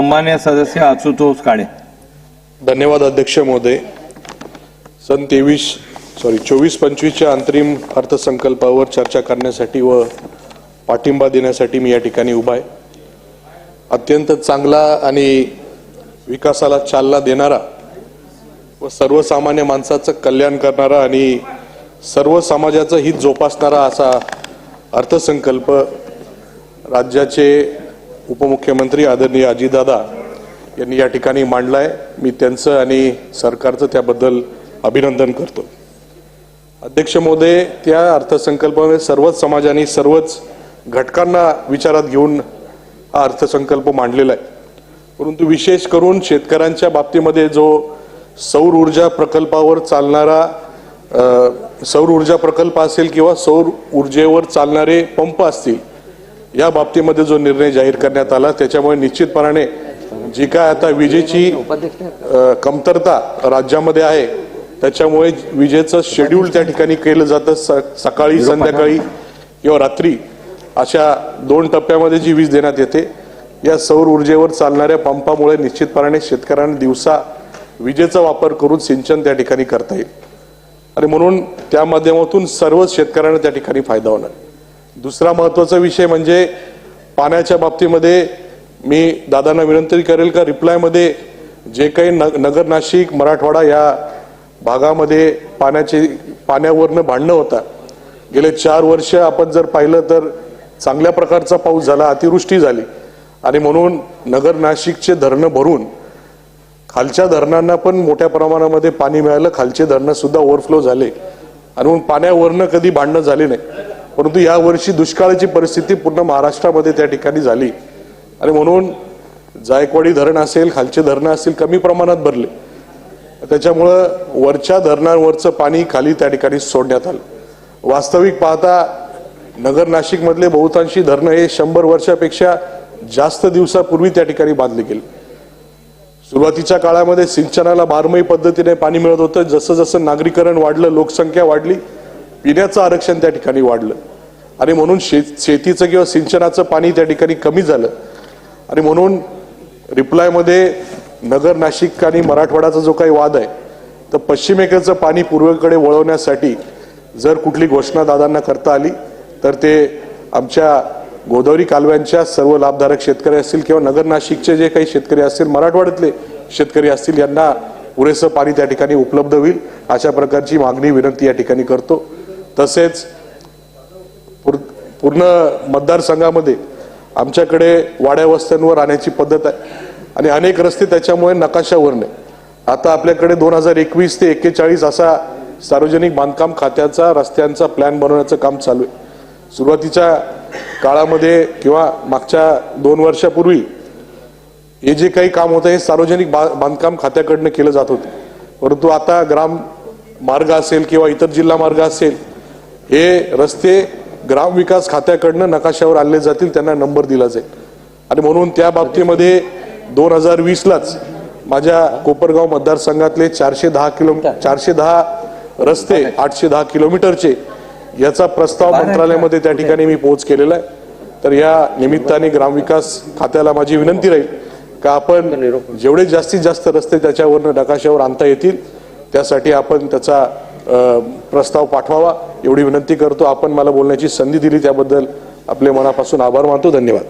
सन्मान्य सदस्य आशुतोष काळे. धन्यवाद अध्यक्ष महोदय. सन तेवीस सॉरी चोवीस पंचवीसच्या अंतरिम अर्थसंकल्पावर चर्चा करण्यासाठी व पाठिंबा देण्यासाठी मी या ठिकाणी उभा आहे. अत्यंत चांगला आणि विकासाला चालना देणारा व सर्वसामान्य माणसाचं कल्याण करणारा आणि सर्व समाजाचं हित जोपासणारा असा अर्थसंकल्प राज्याचे उपमुख्यमंत्री आदरणीय अजितदादा यांनी या ठिकाणी मांडलाय. मी त्यांचं आणि सरकारचं त्याबद्दल अभिनंदन करतो. अध्यक्ष महोदय त्या अर्थसंकल्पामध्ये सर्वच समाजाने सर्वच घटकांना विचारात घेऊन हा अर्थसंकल्प मांडलेला आहे. परंतु विशेष करून शेतकऱ्यांच्या बाबतीमध्ये जो सौर ऊर्जा प्रकल्पावर चालणारा सौर ऊर्जा प्रकल्प असेल किंवा सौर ऊर्जेवर चालणारे पंप असतील या बाबतीमध्ये जो निर्णय जाहीर करण्यात आला त्याच्यामुळे निश्चितपणाने जी काय आता विजेची कमतरता राज्यामध्ये आहे त्याच्यामुळे विजेचं शेड्यूल त्या ठिकाणी केलं जातं. स- सकाळी संध्याकाळी किंवा रात्री अशा दोन टप्प्यामध्ये जी वीज देण्यात येते या सौर ऊर्जेवर चालणाऱ्या पंपामुळे निश्चितपणाने शेतकऱ्यांना दिवसा विजेचा वापर करून सिंचन त्या ठिकाणी करता येईल. आणि म्हणून त्या माध्यमातून सर्वच शेतकऱ्यांना त्या ठिकाणी फायदा होणार. दुसरा महत्त्वाचा विषय म्हणजे पाण्याच्या बाबतीमध्ये मी दादांना विनंती करेल का रिप्लायमध्ये जे काही न नगर नाशिक मराठवाडा या भागामध्ये पाण्याचे पाण्यावरनं भांडणं होता गेले चार वर्ष आपण जर पाहिलं तर चांगल्या प्रकारचा पाऊस झाला अतिवृष्टी झाली. आणि म्हणून नगर नाशिकचे धरणं भरून खालच्या धरणांना पण मोठ्या प्रमाणामध्ये पाणी मिळालं. खालचे धरणं सुद्धा ओव्हरफ्लो झाले. आणि म्हणून पाण्यावरनं कधी भांडणं झाली नाही. परंतु या वर्षी दुष्काळाची परिस्थिती पूर्ण महाराष्ट्रामध्ये त्या ठिकाणी झाली. आणि म्हणून जायकवाडी धरण असेल खालचे धरणं असतील कमी प्रमाणात भरले. त्याच्यामुळं वरच्या धरणांवरचं पाणी खाली त्या ठिकाणी सोडण्यात आलं. वास्तविक पाहता नगर नाशिकमधले बहुतांशी धरणं हे शंभर वर्षापेक्षा जास्त दिवसापूर्वी त्या ठिकाणी बांधले गेले. सुरुवातीच्या काळामध्ये सिंचनाला बारमाही पद्धतीने पाणी मिळत होतं. जसं जसं नागरीकरण वाढलं लोकसंख्या वाढली पिण्याचं आरक्षण त्या ठिकाणी वाढलं. आणि म्हणून शेत शेतीचं किंवा सिंचनाचं पाणी त्या ठिकाणी कमी झालं. आणि म्हणून रिप्लायमध्ये नगर नाशिक आणि मराठवाड्याचा जो काही वाद आहे तर पश्चिमेकडचं पाणी पूर्वेकडे वळवण्यासाठी जर कुठली घोषणा दादांना करता आली तर ते आमच्या गोदावरी कालव्यांच्या सर्व लाभधारक शेतकरी असतील किंवा नगर नाशिकचे जे काही शेतकरी असतील मराठवाड्यातले शेतकरी असतील यांना पुरेसं पाणी त्या ठिकाणी उपलब्ध होईल अशा प्रकारची मागणी विनंती या ठिकाणी करतो. तसेच पूर- पूर्ण मतदारसंघामध्ये आमच्याकडे वाड्या वस्त्यांवर राहण्याची पद्धत आहे आणि अनेक रस्ते त्याच्यामुळे नकाशावर नाही. आता आपल्याकडे दोन हजार एकवीस ते एक्केचाळीस असा सार्वजनिक बांधकाम खात्याचा रस्त्यांचा प्लॅन बनवण्याचं काम चालू आहे. सुरुवातीच्या काळामध्ये किंवा मागच्या दोन वर्षापूर्वी हे जे काही काम होतं हे सार्वजनिक बा- बांधकाम खात्याकडनं केलं जात होते. परंतु आता ग्राम मार्ग असेल किंवा इतर जिल्हा मार्ग असेल हे रस्ते ग्राम विकास खात्याकडनं नकाशावर आणले जातील त्यांना नंबर दिला जाईल. आणि म्हणून त्या बाबतीमध्ये दोन हजार वीसलाच माझ्या कोपरगाव मतदारसंघातले चारशे दहा किलो चारशे दहा रस्ते आठशे दहा किलोमीटरचे याचा प्रस्ताव मंत्रालयामध्ये त्या ठिकाणी मी पोहोच केलेला आहे. तर या निमित्ताने ग्रामविकास खात्याला माझी विनंती राहील का आपण जेवढे जास्तीत जास्त रस्ते त्याच्यावरनं नकाशावर आणता येतील त्यासाठी आपण त्याचा प्रस्ताव पाठवावा. एवढी विनंती करतो. आपण मला बोलण्याची संधी दिली त्याबद्दल आपले मनापासून आभार मानतो. धन्यवाद.